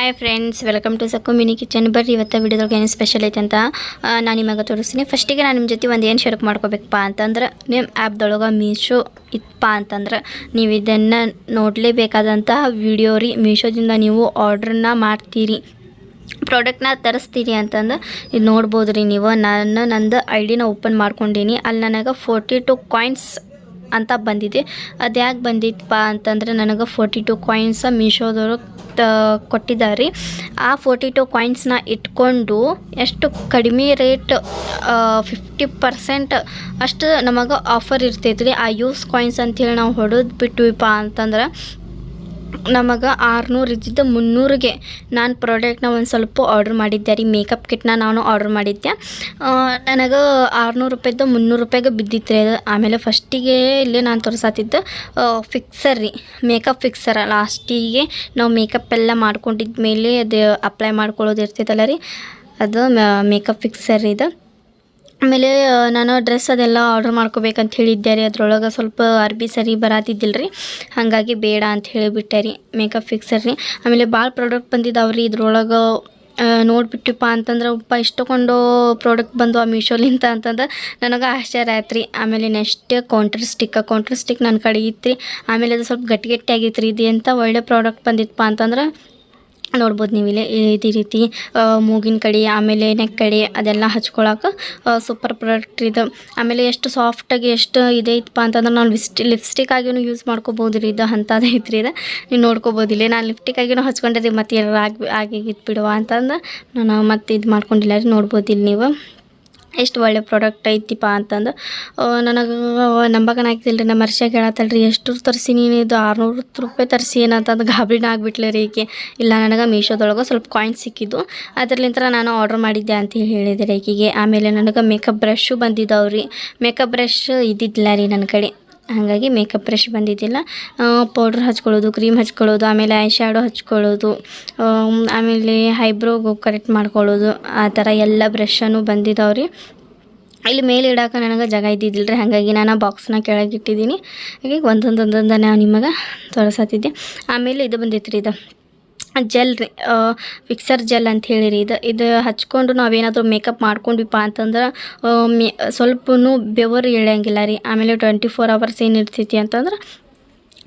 Hi friends welcome to Sakku mini kitchen ಬರ್ರಿ, ಇವತ್ತು ವಿಡಿಯೋದೊಳಗೆ ಏನು ಸ್ಪೆಷಲ್ ಐತೆ ಅಂತ ನಾನು ನಿಮಗೆ ತೋರಿಸ್ತೀನಿ. ಫಸ್ಟಿಗೆ ನಾನು ನಿಮ್ಮ ಜೊತೆ ಒಂದು ಏನು ಶೇರ್ ಮಾಡ್ಕೋಬೇಕಪ್ಪ ಅಂತಂದ್ರೆ ನಿಮ್ಮ ಆ್ಯಪ್ದೊಳಗೆ ಮೀಶೋ ಇತ್ತಪ್ಪ ಅಂತಂದ್ರೆ, ನೀವು ಇದನ್ನು ನೋಡಲೇಬೇಕಾದಂತಹ ವಿಡಿಯೋ ರೀ. ಮೀಶೋದಿಂದ ನೀವು ಆರ್ಡ್ರನ್ನ ಮಾಡ್ತೀರಿ ಪ್ರಾಡಕ್ಟ್ನ ತರಿಸ್ತೀರಿ ಅಂತಂದು ಇದು ನೋಡ್ಬೋದು ರೀ ನೀವು. ನಾನು ನಂದು ಐ ಡಿನ ಓಪನ್ ಮಾಡ್ಕೊಂಡೀನಿ. ಅಲ್ಲಿ ನನಗೆ ಫೋರ್ಟಿ ಟು ಕಾಯಿನ್ಸ್ ಅಂತ ಬಂದಿದೆ. ಅದು ಯಾಕೆ ಬಂದಿತ್ತಪ್ಪ ಅಂತಂದ್ರೆ, ನನಗೆ ಫೋರ್ಟಿ ಟು ಕಾಯಿನ್ಸ ಮೀಶೋದವರು ಕೊಟ್ಟಿದ್ದಾರೆ ಆ ಫೋರ್ಟಿ ಟು ಕಾಯಿನ್ಸ್ನ ಇಟ್ಕೊಂಡು ಎಷ್ಟು ಕಡಿಮೆ ರೇಟ್ ಫಿಫ್ಟಿ ಪರ್ಸೆಂಟ್ ಅಷ್ಟು ನಮಗೆ ಆಫರ್ ಇರ್ತೈತೆ ರೀ ಆ ಯೂಸ್ ಕಾಯಿನ್ಸ್ ಅಂತೇಳಿ ನಾವು ಹೊಡೆದು ಬಿಟ್ವಿಪ್ಪ ಅಂತಂದ್ರೆ ನಮಗೆ ಆರುನೂರು ಇದ್ದಿದ್ದು ಮುನ್ನೂರಿಗೆ ನಾನು ಪ್ರಾಡಕ್ಟ್ನ ಒಂದು ಸ್ವಲ್ಪ ಆರ್ಡ್ರ್ ಮಾಡಿದ್ದೆ ರೀ ಮೇಕಪ್ ಕಿಟ್ನ ನಾನು ಆರ್ಡ್ರ್ ಮಾಡಿದ್ದೆ. ನನಗೆ ಆರುನೂರು ರೂಪಾಯಿದ್ದು ಮುನ್ನೂರು ರೂಪಾಯಿಗೆ ಬಿದ್ದಿತ್ತು ರೀ ಅದು. ಆಮೇಲೆ ಫಸ್ಟಿಗೆ ಇಲ್ಲೇ ನಾನು ತೋರಿಸತ್ತಿದ್ದು ಫಿಕ್ಸರ್ ರೀ ಮೇಕಪ್ ಫಿಕ್ಸರ್ ಲಾಸ್ಟಿಗೆ ನಾವು ಮೇಕಪ್ ಎಲ್ಲ ಮಾಡ್ಕೊಂಡಿದ್ದ ಮೇಲೆ ಅದು ಅಪ್ಲೈ ಮಾಡ್ಕೊಳ್ಳೋದು ಇರ್ತೈತಲ್ಲ ರೀ, ಅದು ಮೇಕಪ್ ಫಿಕ್ಸರ್ ಇದು. ಆಮೇಲೆ ನಾನು ಡ್ರೆಸ್ ಅದೆಲ್ಲ ಆರ್ಡ್ರ್ ಮಾಡ್ಕೋಬೇಕಂತ ಹೇಳಿದ್ದೆ ರೀ. ಅದ್ರೊಳಗೆ ಸ್ವಲ್ಪ ಅರ್ಬಿ ಸರಿ ಬರಾತಿದ್ದಿಲ್ಲ ರೀ. ಹಾಗಾಗಿ ಬೇಡ ಅಂತ ಹೇಳಿಬಿಟ್ಟೆ ರೀ. ಮೇಕಪ್ ಫಿಕ್ಸರ್ ರೀ. ಆಮೇಲೆ ಭಾಳ ಪ್ರಾಡಕ್ಟ್ ಬಂದಿದ್ದಾವೆ ರೀ ಇದ್ರೊಳಗೆ. ನೋಡ್ಬಿಟ್ಟಿಪ್ಪ ಅಂತಂದ್ರೆ, ಉಪ್ಪ ಇಷ್ಟೊಂದು ಪ್ರಾಡಕ್ಟ್ ಬಂದು ಆ ಮೀಶೋಲಿಂತ ಅಂತಂದ್ರೆ ನನಗೆ ಆಶ್ಚರ್ಯ ಆಯ್ತು ರೀ. ಆಮೇಲೆ next counter stick counter stick ನನ್ನ ಕಡೆ ಇತ್ತು ರೀ ಆಮೇಲೆ ಅದು ಸ್ವಲ್ಪ ಗಟ್ಟಿ ಗಟ್ಟಿ ಆಗಿತ್ತು ರೀ ಇದು ಎಂಥ ಒಳ್ಳೆ ಪ್ರಾಡಕ್ಟ್ ಬಂದಿತ್ತಪ್ಪ ಅಂತಂದ್ರೆ ನೋಡ್ಬೋದು ನೀವು ಇಲ್ಲಿ ಇದೇ ರೀತಿ ಮೂಗಿನ ಕಡೆ, ಆಮೇಲೆ ನೆಕ್ ಕಡೆ ಅದೆಲ್ಲ ಹಚ್ಕೊಳಕ್ಕೆ ಸೂಪರ್ ಪ್ರಾಡಕ್ಟ್ ಇದು. ಆಮೇಲೆ ಎಷ್ಟು ಸಾಫ್ಟಾಗಿ ಎಷ್ಟು ಇದೈತಪ್ಪ ಅಂತಂದ್ರೆ ನಾವು ಲಿಪ್ಸ್ಟಿ ಲಿಪ್ಸ್ಟಿಕ್ ಆಗಿನೂ ಯೂಸ್ ಮಾಡ್ಕೋಬೋದು ರೀ ಇದು, ಅಂಥದ್ದು ಐತ್ರಿ ಇದು. ನೀವು ನೋಡ್ಕೋಬೋದು ಇಲ್ಲಿ. ನಾನು ಲಿಪ್ಸ್ಟಿಕ್ ಆಗಿನೂ ಹಚ್ಕೊಂಡಿದ್ದೆ ಮತ್ತೆ ಏನಾರು ಆಗಿ ಆಗಿಗಿತ್ತು ಬಿಡುವ ಅಂತಂದು. ನಾನು ಮತ್ತೆ ಇದು ಮಾಡ್ಕೊಂಡಿಲ್ಲ ರೀ, ನೋಡ್ಬೋದು ಇಲ್ಲಿ ನೀವು. ಎಷ್ಟು ಒಳ್ಳೆ ಪ್ರಾಡಕ್ಟ್ ಐತಿಪ್ಪ ಅಂತಂದು. ನನಗೆ ನಂಬಕನ ಆಗ್ತಿಲ್ಲ ರೀ ನಮ್ಮ ವರ್ಷ ಹೇಳತ್ತಲ್ಲ ರೀ ಎಷ್ಟು ತರಿಸಿ ನೀನು, ಇದು ಆರುನೂರು ರೂಪಾಯಿ ತರಿಸಿ ಏನಂತಂದು ಗಾಬರಿನ ಆಗಿಬಿಟ್ಲೆ ರೀ ಈಕೆ. ಇಲ್ಲ, ನನಗೆ ಮೀಶೋದೊಳಗೆ ಸ್ವಲ್ಪ ಕಾಯಿನ್ಸ್ ಸಿಕ್ಕಿದ್ದು. ಅದರ್ಲಿಂತ್ರ ನಾನು ಆರ್ಡ್ರ್ ಮಾಡಿದ್ದೆ ಅಂತ ಹೇಳಿ ಹೇಳಿದೆ ರೀ ಈಕೆಗೆ. ಆಮೇಲೆ ನನಗೆ ಮೇಕಪ್ ಬ್ರಷ್ಷು ಬಂದಿದ್ದಾವೆ ಮೇಕಪ್ ಬ್ರಷ್ ಇದ್ದಿದ್ದಿಲ್ಲ ರೀ ನನ್ನ ಕಡೆ. ಹಾಗಾಗಿ ಮೇಕಪ್ ಬ್ರಷ್ ಬಂದಿದ್ದಿಲ್ಲ. ಪೌಡ್ರ್ ಹಚ್ಕೊಳ್ಳೋದು ಕ್ರೀಮ್ ಹಚ್ಕೊಳ್ಳೋದು ಆಮೇಲೆ ಐ ಶ್ಯಾಡೋ ಹಚ್ಕೊಳ್ಳೋದು ಆಮ್, ಆಮೇಲೆ ಐಬ್ರೋಗು ಕರೆಕ್ಟ್ ಮಾಡ್ಕೊಳ್ಳೋದು ಆ ಥರ ಎಲ್ಲ ಬ್ರಷನ್ನು ಬಂದಿದ್ದಾವೆ ರೀ. ಇಲ್ಲಿ ಮೇಲೆ ಇಡಾಕ ನನಗೆ ಜಾಗ ಇದ್ದಿದ್ದಿಲ್ಲ ರೀ ಹಾಗಾಗಿ ನಾನು ಬಾಕ್ಸ್ನ ಕೆಳಗೆ ಇಟ್ಟಿದ್ದೀನಿ ಹಾಗಾಗಿ ಒಂದೊಂದು ಒಂದೊಂದು ನಾವು ನಿಮಗೆ ತೋರಿಸತ್ತಿದ್ದೆ. ಆಮೇಲೆ ಇದು ಬಂದಿತ್ತು ರೀ ಇದು. ಜೆಲ್ ರೀ ಫಿಕ್ಸರ್ ಜೆಲ್ ಅಂತ ಹೇಳಿರಿ. ಇದು ಇದು ಹಚ್ಕೊಂಡು ನಾವೇನಾದರೂ ಮೇಕಪ್ ಮಾಡ್ಕೊಂಡ್ವಿಪ್ಪ ಅಂತಂದ್ರೆ ಮೇ, ಸ್ವಲ್ಪನೂ ಬೆವರು ಇಳಿಯಂಗಿಲ್ಲ ರೀ. ಆಮೇಲೆ ಟ್ವೆಂಟಿ ಫೋರ್ ಅವರ್ಸ್ ಏನು ಇರ್ತೈತಿ ಅಂತಂದ್ರೆ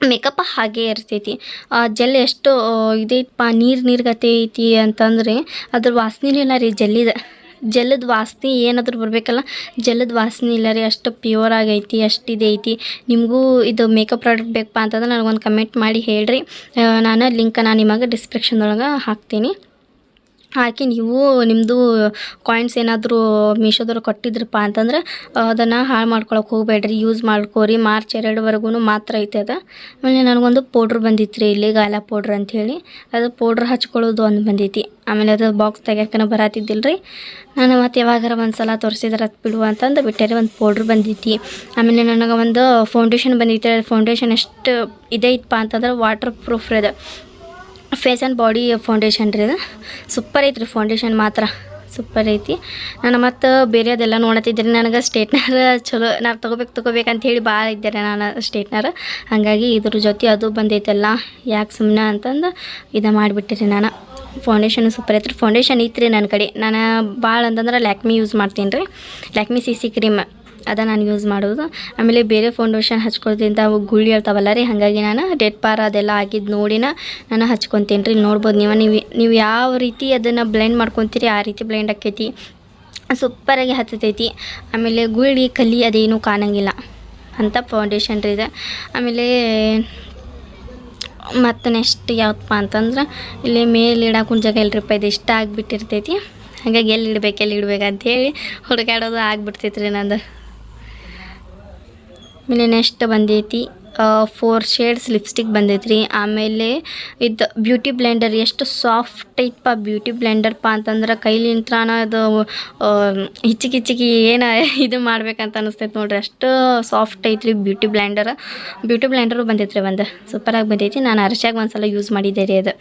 ಮೇಕಪ್ ಹಾಗೇ ಇರ್ತೈತಿ. ಆ, ಜೆಲ್ ಎಷ್ಟು ಇದೈತಪ್ಪ, ನೀರು ನೀರ್ಗತೆ ಐತಿ ಅಂತಂದ್ರೆ, ಅದ್ರ ವಾಸನೆ ಇಲ್ಲ ರೀ ಜೆಲ್ಲಿದ. ಜೆಲ್ಲದ ವಾಸನೆ ಏನಾದರೂ ಬರಬೇಕಲ್ಲ, ಜಲದ ವಾಸನೆ ಇಲ್ಲ ರೀ, ಅಷ್ಟು ಪ್ಯೂರ್ ಆಗೈತಿ, ಅಷ್ಟು ಇದೈತಿ ನಿಮಗೂ ಇದು ಮೇಕಪ್ ಪ್ರಾಡಕ್ಟ್ ಬೇಕಪ್ಪ ಅಂತಂದ್ರೆ ನನಗೊಂದು ಕಮೆಂಟ್ ಮಾಡಿ ಹೇಳ್ರಿ. ನಾನು ಲಿಂಕ್ ನಾನು ನಿಮಗೆ ಡಿಸ್ಕ್ರಿಪ್ಷನ್ದೊಳಗೆ ಹಾಕ್ತೀನಿ. ಹಾಕಿ ನೀವು ನಿಮ್ಮದು ಕಾಯಿನ್ಸ್ ಏನಾದರೂ ಮೀಶೋದವ್ರು ಕೊಟ್ಟಿದ್ರಪ್ಪ ಅಂತಂದ್ರೆ, ಅದನ್ನು ಹಾಳು ಮಾಡ್ಕೊಳಕ್ಕೆ ಹೋಗಬೇಡ್ರಿ ಯೂಸ್ ಮಾಡ್ಕೋರಿ, ಮಾರ್ಚ್ ಎರಡುವರೆಗೂ ಮಾತ್ರ ಐತೆ ಅದು. ಆಮೇಲೆ ನನಗೊಂದು ಪೌಡ್ರ್ ಬಂದಿತ್ತು ರೀ ಇಲ್ಲಿ ಗಾಲ ಪೌಡ್ರ್ ಅಂಥೇಳಿ ಅದು ಪೌಡ್ರ್ ಹಚ್ಕೊಳ್ಳೋದು ಒಂದು ಬಂದೈತಿ. ಆಮೇಲೆ ಅದು ಬಾಕ್ಸ್ ತೆಗ್ಯಾಕನ ಬರತ್ತಿದ್ದಿಲ್ಲ ರೀ ನಾನು ಮತ್ತು ಯಾವಾಗಾರ ಒಂದು ಸಲ ತೋರಿಸಿದ್ರೆ ಅದು ಬಿಡುವ ಅಂತಂದು ಬಿಟ್ಟರೆ ಒಂದು ಪೌಡ್ರ್ ಬಂದೈತಿ. ಆಮೇಲೆ ನನಗೆ ಒಂದು ಫೌಂಡೇಶನ್ ಬಂದಿತ್ತು ಫೌಂಡೇಶನ್ ಎಷ್ಟು ಇದೈತಪ್ಪ ಅಂತಂದ್ರೆ ವಾಟರ್ ಪ್ರೂಫ್ ಅದು. ಫೇಸ್ ಆ್ಯಂಡ್ ಬಾಡಿ ಫೌಂಡೇಶನ್ ರೀ ಅದು. ಸೂಪರ್ ಐತ್ರಿ ಫೌಂಡೇಶನ್ ಮಾತ್ರ. ಸೂಪರ್ ಐತಿ. ನಾನು ಮತ್ತು ಬೇರೆ ಅದೆಲ್ಲ ನೋಡತ್ತಿದ್ದೆ ನನಗೆ ಸ್ಟೇಟ್ನರ್ ಚಲೋ ನಾನು ತೊಗೋಬೇಕು ತೊಗೋಬೇಕಂತ ಹೇಳಿ ಭಾಳ ಇದ್ದಾರೆ ನಾನು ಸ್ಟೇಟ್ನರ್ ಹಾಗಾಗಿ ಇದ್ರ ಜೊತೆ ಅದು ಬಂದೈತಲ್ಲ, ಯಾಕೆ ಸುಮ್ಮನೆ ಅಂತಂದು ಇದು ಮಾಡಿಬಿಟ್ಟಿರಿ ನಾನು. ಫೌಂಡೇಶನ್ ಸೂಪರ್ ಐತ್ರಿ. ಫೌಂಡೇಶನ್ ಐತ್ರಿ ನನ್ನ ಕಡೆ. ನಾನು ಭಾಳ ಅಂತಂದ್ರೆ ಲ್ಯಾಕ್ಮಿ ಯೂಸ್ ಮಾಡ್ತೀನಿ ರೀ. Lakme C C cream. ಅದ ನಾನು ಯೂಸ್ ಮಾಡೋದು. ಆಮೇಲೆ ಬೇರೆ ಫೌಂಡೇಶನ್ ಹಚ್ಕೊಳ್ದಿಂದ ಅವು ಗುಳಿ ಹೇಳ್ತಾವಲ್ಲ ರೀ, ಹಾಗಾಗಿ ನಾನು ಡೆಡ್ ಪಾರ್ ಅದೆಲ್ಲ ಆಗಿದ್ದು ನೋಡಿನ ನಾನು ಹಚ್ಕೊತೀನಿ ರೀ ನೋಡ್ಬೋದು ನೀವು ನೀವು ನೀವು ಯಾವ ರೀತಿ ಅದನ್ನು ಬ್ಲೆಂಡ್ ಮಾಡ್ಕೊತೀರಿ ಆ ರೀತಿ ಬ್ಲೆಂಡ್ ಆಕೈತಿ ಸೂಪರಾಗಿ ಹತ್ತತೈತಿ. ಆಮೇಲೆ ಗುಳಿ ಕಲಿ ಅದೇನೂ ಕಾಣಂಗಿಲ್ಲ. ಅಂತ ಫೌಂಡೇಶನ್ ರೀ ಇದೆ. ಆಮೇಲೆ ಮತ್ತು ನೆಕ್ಸ್ಟ್ ಯಾವತ್ತಪ್ಪ ಅಂತಂದ್ರೆ, ಇಲ್ಲಿ ಮೇಲೆ ಇಡಾಕೊಂಡ್ ಜಾಗ ಇಲ್ರಿಪ್ಪ ಇದು ಇಷ್ಟ ಆಗಿಬಿಟ್ಟಿರ್ತೈತಿ. ಹಾಗಾಗಿ ಎಲ್ಲಿ ಇಡ್ಬೇಕು ಎಲ್ಲಿ ಇಡ್ಬೇಕು ಅಂತೇಳಿ ಹುಡುಗಾಡೋದು ಆಗಿಬಿಡ್ತೈತೆ ರೀ ನಂದು. ಆಮೇಲೆ ನೆಕ್ಸ್ಟ್ ಬಂದೈತಿ ಫೋರ್ ಶೇಡ್ಸ್ ಲಿಪ್ಸ್ಟಿಕ್ ಬಂದೈತೆ ರೀ ಆಮೇಲೆ ಇದು ಬ್ಯೂಟಿ ಬ್ಲೆಂಡರ್ ಎಷ್ಟು ಸಾಫ್ಟ್ ಐತಪ್ಪ ಬ್ಯೂಟಿ ಬ್ಲೆಂಡರ್ಪ ಅಂತಂದ್ರೆ ಕೈಲಿಂತ್ರಾನ ಅದು ಹಿಚ್ಚಿಗೆ ಹಿಚ್ಚಿಗೆ ಏನು ಇದು ಮಾಡ್ಬೇಕಂತ ಅನಿಸ್ತೈತೆ ನೋಡ್ರಿ. ಅಷ್ಟು ಸಾಫ್ಟ್ ಐತ್ರಿ ಬ್ಯೂಟಿ ಬ್ಲೆಂಡರ್ ಬ್ಯೂಟಿ ಬ್ಲೆಂಡರು ಬಂದೈತೆ ರೀ ಒಂದು. ಸೂಪರಾಗಿ ಬಂದೈತಿ. ನಾನು ಅರ್ಶಾಗಿ ಒಂದು ಸಲ ಯೂಸ್ ಮಾಡಿದ್ದೆ ರೀ ಅದು.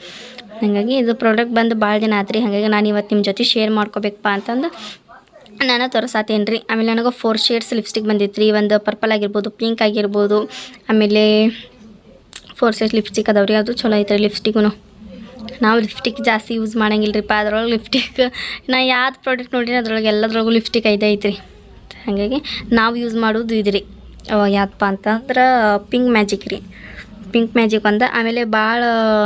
ಹಾಗಾಗಿ ಇದು ಪ್ರಾಡಕ್ಟ್ ಬಂದು ಭಾಳ ದಿನ ಆತ್ರಿ. ಹಾಗಾಗಿ ನಾನು ಇವತ್ತು ನಿಮ್ಮ ಜೊತೆ ಶೇರ್ ಮಾಡ್ಕೋಬೇಕಪ್ಪ ಅಂತಂದು ನಾನು ತೋರಿಸಾತೇನೆ ರೀ ಆಮೇಲೆ ನನಗೆ ಫೋರ್ ಶೇಡ್ಸ್ ಲಿಪ್ಸ್ಟಿಕ್ ಬಂದಿತ್ತು ರೀ ಒಂದು ಪರ್ಪಲ್ ಆಗಿರ್ಬೋದು ಪಿಂಕ್ ಆಗಿರ್ಬೋದು, ಆಮೇಲೆ ಫೋರ್ ಶೇಡ್ಸ್ ಲಿಪ್ಸ್ಟಿಕ್ ಅದಾವೆ ರೀ ಅದು ಚಲೋ ಐತೆ ರೀ ನಾವು ಲಿಪ್ಸ್ಟಿಕ್ ಜಾಸ್ತಿ ಯೂಸ್ ಮಾಡಂಗಿಲ್ಲ ಅದ್ರೊಳಗೆ ಲಿಪ್ಸ್ಟಿಕ್ ನಾ ಯಾವ್ದು ಪ್ರಾಡಕ್ಟ್ ನೋಡಿರಿ, ಅದ್ರೊಳಗೆ ಎಲ್ಲದ್ರೊಳಗೂ ಲಿಪ್ಸ್ಟಿಕ್ ಐತೆ ಐತ್ರಿ. ಹಾಗಾಗಿ ನಾವು ಯೂಸ್ ಮಾಡೋದು ಇದ್ರಿ. ರೀ ಯಾವ್ದಪ್ಪ ಅಂತಂದ್ರೆ ಪಿಂಕ್ ಮ್ಯಾಜಿಕ್ ರೀ. ಪಿಂಕ್ ಮ್ಯಾಜಿಕ್ ಒಂದು. ಆಮೇಲೆ ಭಾಳ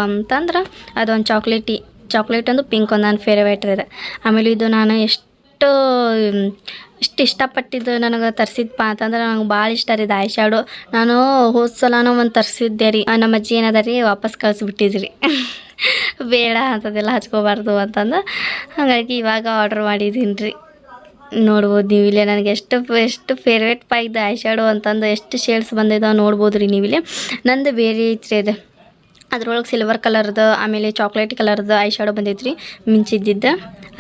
ಅಂತಂದ್ರೆ ಅದೊಂದು ಚಾಕ್ಲೇಟಿ ಚಾಕ್ಲೇಟ್ ಒಂದು ಪಿಂಕ್ ಒಂದು ನನ್ನ ಫೇವ್ರೇಟ್ ಇದೆ ಆಮೇಲೆ ಇದು ನಾನು ಎಷ್ಟು ಮ್, ಇಷ್ಟು ಇಷ್ಟಪಟ್ಟಿದ್ದು ನನಗೆ ತರಿಸಿದ್ಪ ಅಂತಂದ್ರೆ ನಂಗೆ ಭಾಳ ಇಷ್ಟ ರೀ ಐ ಶ್ಯಾಡೋ ನಾನು ಹೋದ ಸಲನೂ ಒಂದು ತರಿಸಿದ್ದೆ ರೀ. ನಮ್ಮ ಅಜ್ಜಿ ಏನದ ರೀ ವಾಪಸ್ ಕಳಿಸ್ಬಿಟ್ಟಿದ್ರಿ. ಬೇಡ ಅಂಥದ್ದೆಲ್ಲ ಹಚ್ಕೋಬಾರ್ದು ಅಂತಂದು. ಹಾಗಾಗಿ ಇವಾಗ ಆರ್ಡ್ರ್ ಮಾಡಿದ್ದೀನಿ ರೀ. ನೋಡ್ಬೋದು ನೀವು ಇಲ್ಲೇ ನನಗೆ ಎಷ್ಟು ಎಷ್ಟು ಫೇವ್ರೇಟ್ ಪಾ ಇದು ಐ ಶ್ಯಾಡೋ ಅಂತಂದು ಎಷ್ಟು ಶೇಡ್ಸ್ ಬಂದಿದ್ದಾವೆ ನೋಡ್ಬೋದು ರೀ ನೀವು ಇಲ್ಲಿ. ನಂದು ಬೇರೆ ಐತ್ರಿ ಅದು. ಅದ್ರೊಳಗೆ ಸಿಲ್ವರ್ ಕಲರ್ದು ಆಮೇಲೆ ಚಾಕ್ಲೇಟ್ ಕಲರ್ದು ಐ ಶ್ಯಾಡೋ ಬಂದೈತ್ರಿ, ಮಿಂಚಿದ್ದಿದ್ದ.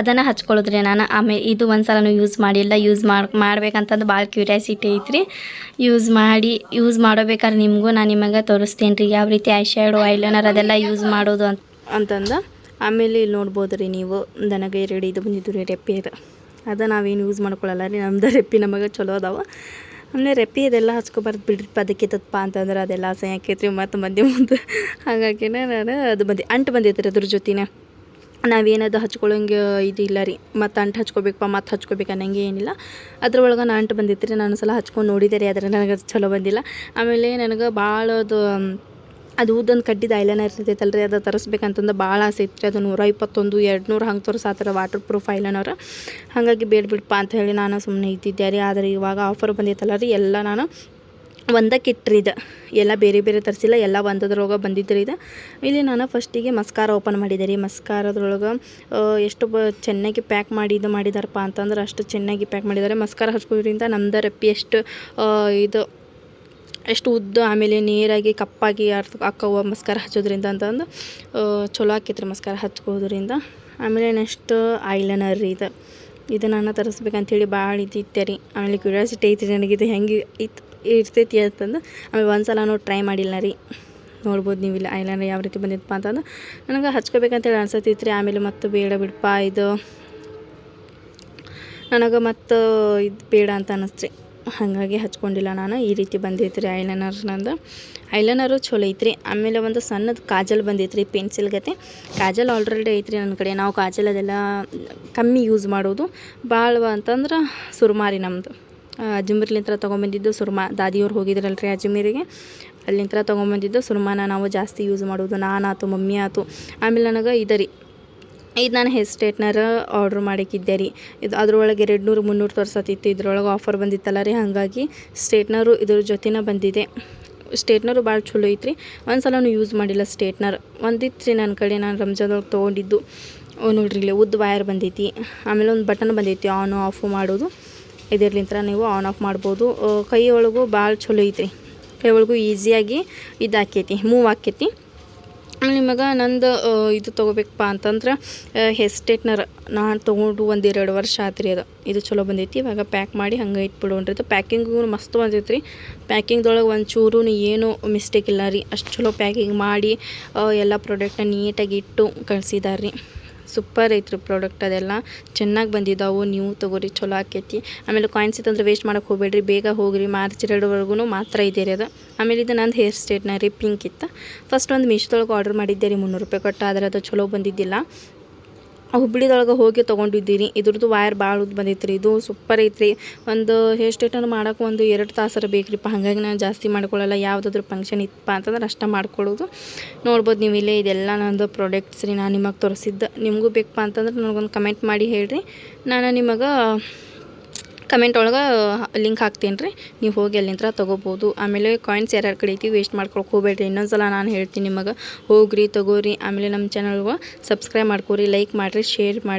ಅದನ್ನು ಹಚ್ಕೊಳ್ಳೋದ್ರಿ ನಾನು. ಆಮೇಲೆ ಇದು ಒಂದು ಸಲನೂ ಯೂಸ್ ಮಾಡಿಲ್ಲ. ಯೂಸ್ ಮಾಡಿ ಮಾಡ್ಬೇಕಂತಂದು ಭಾಳ ಕ್ಯೂರಿಯಾಸಿಟಿ ಐತ್ರಿ. ಯೂಸ್ ಮಾಡಿ ಯೂಸ್ ಮಾಡೋಬೇಕಾದ್ರೆ ನಿಮಗೂ ನಾನು ನಿಮಗೆ ತೋರಿಸ್ತೇನೆ ರೀ ಯಾವ ರೀತಿ ಐ ಶ್ಯಾಡೋ ಐಲೈನರ್ ಅದೆಲ್ಲ ಯೂಸ್ ಮಾಡೋದು ಅಂತ ಅಂತಂದು. ಆಮೇಲೆ ಇಲ್ಲಿ ನೋಡ್ಬೋದು ರೀ ನೀವು. ನನಗೆ ಎರಡು ಇದು ಬಂದಿದ್ದು ರೀ ರೆಪ್ಪೆ ಅದು. ಅದು ನಾವೇನು ಯೂಸ್ ಮಾಡ್ಕೊಳ್ಳಲ್ಲ ರೀ. ನಮ್ದು ರೆಪ್ಪಿ ನಮಗೆ ಚಲೋ ಅದಾವ. ಆಮೇಲೆ ರೆಪಿ ಅದೆಲ್ಲ ಹಚ್ಕೊಬಾರ್ದು ಬಿಡ್ರಿಪ್ಪ ಅದಕ್ಕೆ ಅಂತಂದ್ರೆ ಅದೆಲ್ಲ ಆಸೆ ಹಾಕೈತ್ರಿ ಮತ್ತು ಮಂದಿ ಮುಂದೆ. ಹಾಗಾಗಿನೇ ನಾನು ಅದು ಬಂದು ಅಂಟು ಬಂದೈತೆ ರೀ ಅದ್ರ ಜೊತೆನೇ. ನಾವೇನದು ಹಚ್ಕೊಳ್ಳೋಂಗೆ ಇದಿಲ್ಲ ರೀ, ಮತ್ತು ಅಂಟು ಹಚ್ಕೋಬೇಕಪ್ಪ, ಮತ್ತು ಹಚ್ಕೋಬೇಕು ಅನ್ನಂಗೆ ಏನಿಲ್ಲ. ಅದ್ರೊಳಗೆ ನಾನು ಅಂಟು ಬಂದಿತ್ತು ರೀ ನಾನು ಸಲ ಹಚ್ಕೊಂಡು ನೋಡಿದೆ ರೀ, ಆದರೆ ನನಗೆ ಅದು ಚಲೋ ಬಂದಿಲ್ಲ. ಆಮೇಲೆ ನನಗೆ ಭಾಳ ಅದು ಅದು ಉದ್ದೊಂದು ಕಡ್ಡಿದ ಐಲೈನರ್ ಇರ್ತೈತಲ್ಲ ರೀ ಅದು ತರಿಸ್ಬೇಕಂತಂದು ಭಾಳ ಆಸೆ ಇತ್ತು ರೀ ಅದು ನೂರ ಇಪ್ಪತ್ತೊಂದು ಎರಡು ನೂರು ಹಂಗೆ ತೋರಿಸಾತರ ವಾಟರ್ ಪ್ರೂಫ್ ಐಲೈನರ್ ಹಾಗಾಗಿ ಬೇಡ ಬಿಡಪ್ಪ ಅಂತ ಹೇಳಿ ನಾನು ಸುಮ್ಮನೆ ಇದ್ದಿದ್ದೆ ರೀ. ಆದರೆ ಇವಾಗ ಆಫರ್ ಬಂದೈತಲ್ಲ ರೀ, ಎಲ್ಲ ನಾನು ಒಂದಕ್ಕೆ ಇಟ್ಟರಿ ಇದು. ಎಲ್ಲ ಬೇರೆ ಬೇರೆ ತರಿಸಿಲ್ಲ, ಎಲ್ಲ ಒಂದದ್ರೊಳಗೆ ಬಂದಿದ್ರಿ ಇದು. ಇಲ್ಲಿ ನಾನು ಫಸ್ಟಿಗೆ ಮಸ್ಕಾರ ಓಪನ್ ಮಾಡಿದೆ ರೀ. ಮಸ್ಕಾರದ್ರೊಳಗೆ ಎಷ್ಟು ಬ ಚೆನ್ನಾಗಿ ಪ್ಯಾಕ್ ಮಾಡಿ ಇದು ಮಾಡಿದಾರಪ್ಪ ಅಂತಂದ್ರೆ ಅಷ್ಟು ಚೆನ್ನಾಗಿ ಪ್ಯಾಕ್ ಮಾಡಿದ್ದಾರೆ. ಮಸ್ಕಾರ ಹಚ್ಕೋದ್ರಿಂದ ನಮ್ದು ರೆಪ್ಪಿ ಎಷ್ಟು ಇದು ಎಷ್ಟು ಉದ್ದ, ಆಮೇಲೆ ನೇರಾಗಿ ಕಪ್ಪಾಗಿ ಅರ್ಥ ಅಕ್ಕವ ಮಸ್ಕಾರ ಹಚ್ಚೋದ್ರಿಂದ ಅಂತಂದು ಚಲೋ ಆಕೈತ್ರಿ ಮಸ್ಕಾರ ಹಚ್ಕೋದ್ರಿಂದ. ಆಮೇಲೆ ನೆಕ್ಸ್ಟ್ ಐಲೈನರ್ ರೀ ಇದು. ಇದು ನಾನು ತರಿಸ್ಬೇಕಂತೇಳಿ ಭಾಳ ಇದ್ದಿತ್ತೆ ರೀ. ಆಮೇಲೆ ಕ್ಯೂರಿಯಾಸಿಟಿ ಐತ್ರಿ ನನಗೆ ಇದು ಹೆಂಗೆ ಇತ್ತು ಇರ್ತೈತಿ ಅಂತಂದು. ಆಮೇಲೆ ಒಂದು ಸಲ ನಾವು ಟ್ರೈ ಮಾಡಿಲ್ಲ ರೀ. ನೋಡ್ಬೋದು ನೀವು ಇಲ್ಲಿ ಐಲೈನರ್ ಯಾವ ರೀತಿ ಬಂದಿತ್ತಪ್ಪ ಅಂತಂದು. ನನಗೆ ಹಚ್ಕೋಬೇಕಂತೇಳಿ ಅನ್ಸತ್ತೈತಿ ರೀ ಆಮೇಲೆ ಮತ್ತು ಬೇಡ ಬಿಡಪ್ಪ ಇದು. ನನಗೆ ಮತ್ತು ಇದು ಬೇಡ ಅಂತ ಅನ್ನಿಸ್ತ್ರಿ ಹಾಗಾಗಿ ಹಚ್ಕೊಂಡಿಲ್ಲ ನಾನು. ಈ ರೀತಿ ಬಂದೈತೆ ರೀ ಐಲೈನರ್ ನಂದು. ಐಲೈನರು ಚಲೋ ಐತ್ರಿ. ಆಮೇಲೆ ಒಂದು ಸಣ್ಣದು ಕಾಜಲ್ ಬಂದೈತೆ ರೀ ಪೆನ್ಸಿಲ್ ಗತೆ. ಕಾಜಲ್ ಆಲ್ರೆಡಿ ಐತ್ರಿ ನನ್ನ ಕಡೆ. ನಾವು ಕಾಜಲ್ ಅದೆಲ್ಲ ಕಮ್ಮಿ ಯೂಸ್ ಮಾಡೋದು. ಭಾಳ ಅಂತಂದ್ರೆ ಸುರ್ಮಾರಿ ನಮ್ಮದು ಅಜ್ಮೀರ್ಲಿಂತ್ರ ತೊಗೊಂಬಂದಿದ್ದು ಸುರ್ಮಾ, ದಾದಿಯವ್ರು ಹೋಗಿದ್ರಲ್ಲ ರೀ ಅಜ್ಮೀರಿಗೆ ಅಲ್ಲಿಂತ್ರ ತೊಗೊಂಬಂದಿದ್ದು ಸುರ್ಮಾನ ನಾವು ಜಾಸ್ತಿ ಯೂಸ್ ಮಾಡೋದು. ನಾನು ಆತು ಮಮ್ಮಿ ಆಯ್ತು ಆಮೇಲೆ ನನಗೆ ಇದೆ ರೀ. ಇದು ನಾನು ಹೇರ್ ಸ್ಟ್ರೇಟ್ನರ್ ಆರ್ಡ್ರ್ ಮಾಡಿಕ್ಕಿದ್ದೆ ರೀ. ಇದು ಅದ್ರೊಳಗೆ ಎರಡು ನೂರು ಮುನ್ನೂರು ತೋರ್ಸತ್ತಿತ್ತು. ಇದ್ರೊಳಗೆ ಆಫರ್ ಬಂದಿತ್ತಲ್ಲ ರೀ, ಹಾಗಾಗಿ ಸ್ಟ್ರೇಟ್ನರು ಇದ್ರ ಜೊತೆನೇ ಬಂದಿದೆ. ಸ್ಟೇಟ್ನರು ಭಾಳ ಚಲೋ ಐತ್ರಿ. ಒಂದು ಸಲನೂ ಯೂಸ್ ಮಾಡಿಲ್ಲ ಸ್ಟೇಟ್ನರ್. ಒಂದಿತ್ತು ರೀ ನನ್ನ ಕಡೆ ನಾನು ರಂಜಾನೊಳಗೆ ತೊಗೊಂಡಿದ್ದು. ನೋಡ್ರಿ ಇಲ್ಲಿ ಉದ್ದ ವೈರ್ ಬಂದೈತಿ. ಆಮೇಲೆ ಒಂದು ಬಟನ್ ಬಂದೈತಿ ಆನ್ ಆಫ್ ಮಾಡೋದು. ಇದರ್ಲಿಂತ್ರ ನೀವು ಆನ್ ಆಫ್ ಮಾಡ್ಬೋದು. ಕೈಯೊಳಗೂ ಭಾಳ ಚಲೋ ಐತ್ರಿ. ಕೈ ಒಳಗೂ ಈಸಿಯಾಗಿ ಇದಾಕೈತಿ ಮೂವ್ ಆಕೈತಿ. ನಿಮಗೆ ನಂದು ಇದು ತೊಗೋಬೇಕಪ್ಪ ಅಂತಂದ್ರೆ ಹೆಸ್ಟೇಟ್ನರ್ ನಾನು ತೊಗೊಂಡು ಒಂದು ಎರಡು ವರ್ಷ ಆತ್ರಿ ಅದು. ಇದು ಚಲೋ ಬಂದೈತಿ, ಇವಾಗ ಪ್ಯಾಕ್ ಮಾಡಿ ಹಂಗೆ ಇಟ್ಬಿಡೋಣ್ರಿ ಇದು ಪ್ಯಾಕಿಂಗು ಮಸ್ತ್ ಬಂದೈತೆ ರೀ ಪ್ಯಾಕಿಂಗ್ದೊಳಗೆ ಒಂದು ಚೂರು ಏನೂ ಮಿಸ್ಟೇಕ್ ಇಲ್ಲ ರೀ ಅಷ್ಟು ಚಲೋ ಪ್ಯಾಕಿಂಗ್ ಮಾಡಿ ಎಲ್ಲ ಪ್ರಾಡಕ್ಟ್ನ ನೀಟಾಗಿ ಇಟ್ಟು ಕಳ್ಸಿದಾರೆ ರೀ ಸೂಪರ್ ಐತ್ರಿ ಪ್ರಾಡಕ್ಟ್ ಅದೆಲ್ಲ. ಚೆನ್ನಾಗಿ ಬಂದಿದ್ದಾವೆ ನೀವು ತೊಗೋರಿ, ಚಲೋ ಆಕೈತಿ. ಆಮೇಲೆ ಕಾಯಿನ್ಸ್ ಇತ್ತಂದ್ರೆ ವೇಸ್ಟ್ ಮಾಡೋಕೆ ಹೋಗಬೇಡ್ರಿ, ಬೇಗ ಹೋಗ್ರಿ, ಮಾರ್ಚ್ ಎರಡುವರೆಗೂ ಮಾತ್ರ ಇದೆ ರೀ ಅದು. ಆಮೇಲೆ ಇದು ನಂದು ಹೇರ್ ಸ್ಟೈಟ್ನ ರೀ ಪಿಂಕ್ ಇತ್ತು. ಫಸ್ಟ್ ಒಂದು ಮೀಶೋದೊಳಗೆ ಆರ್ಡರ್ ಮಾಡಿದ್ದೆ ರೀ, ಮುನ್ನೂರು ರೂಪಾಯಿ ಕೊಟ್ಟು, ಆದರೆ ಅದು ಚಲೋ ಬಂದಿದ್ದಿಲ್ಲ. ಹುಬ್ಳಿದೊಳಗೆ ಹೋಗಿ ತೊಗೊಂಡಿದ್ದೀರಿ ಇದ್ರದ್ದು ವೈರ್ ಭಾಳ ಉದ್ದ ಬಂದೈತ್ರಿ. ಇದು ಸೂಪರ್ ಐತ್ರಿ. ಒಂದು ಹೇರ್ ಸ್ಟ್ರೇಟನ್ನು ಮಾಡೋಕೆ ಒಂದು ಎರಡು ತಾಸರ ಬೇಕ್ರಿಪ್ಪ. ಹಾಗಾಗಿ ನಾನು ಜಾಸ್ತಿ ಮಾಡ್ಕೊಳ್ಳಲ್ಲ ಯಾವುದಾದ್ರೂ ಫಂಕ್ಷನ್ ಇತ್ತಪ್ಪ ಅಂತಂದ್ರೆ ಅಷ್ಟೇ ಮಾಡ್ಕೊಳ್ಳೋದು ನೋಡ್ಬೋದು ನೀವು ಇಲ್ಲೇ ಇದೆಲ್ಲ ನಂದು ಪ್ರಾಡಕ್ಟ್ಸ್ ರೀ ನಾನು ನಿಮಗೆ ತೋರಿಸಿದ್ದೆ. ನಿಮಗೂ ಬೇಕಪ್ಪ ಅಂತಂದ್ರೆ ನನಗೊಂದು ಕಮೆಂಟ್ ಮಾಡಿ ಹೇಳ್ರಿ. ನಾನು ನಿಮಗೆ ಕಮೆಂಟ್ ಒಳಗೆ ಲಿಂಕ್ ಹಾಕ್ತೀನಿ ರೀ ನೀವು ಹೋಗಿ ಅಲ್ಲಿಂದ ತೊಗೋಬೋದು. ಆಮೇಲೆ ಕಾಯಿನ್ಸ್ ಯಾರ್ಯಾರ ಕಡೆ ಐತಿ ವೇಸ್ಟ್ ಮಾಡ್ಕೊಳಕ್ಕೆ ಹೋಗ್ಬೇಡ್ರಿ. ಇನ್ನೊಂದು ಸಲ ನಾನು ಹೇಳ್ತೀನಿ ನಿಮಗೆ. ಹೋಗ್ರಿ, ತೊಗೋರಿ. ಆಮೇಲೆ ನಮ್ಮ ಚಾನಲ್ಗೆ ಸಬ್ಸ್ಕ್ರೈಬ್ ಮಾಡ್ಕೊರಿ ಲೈಕ್ ಮಾಡಿರಿ ಶೇರ್ ಮಾಡಿ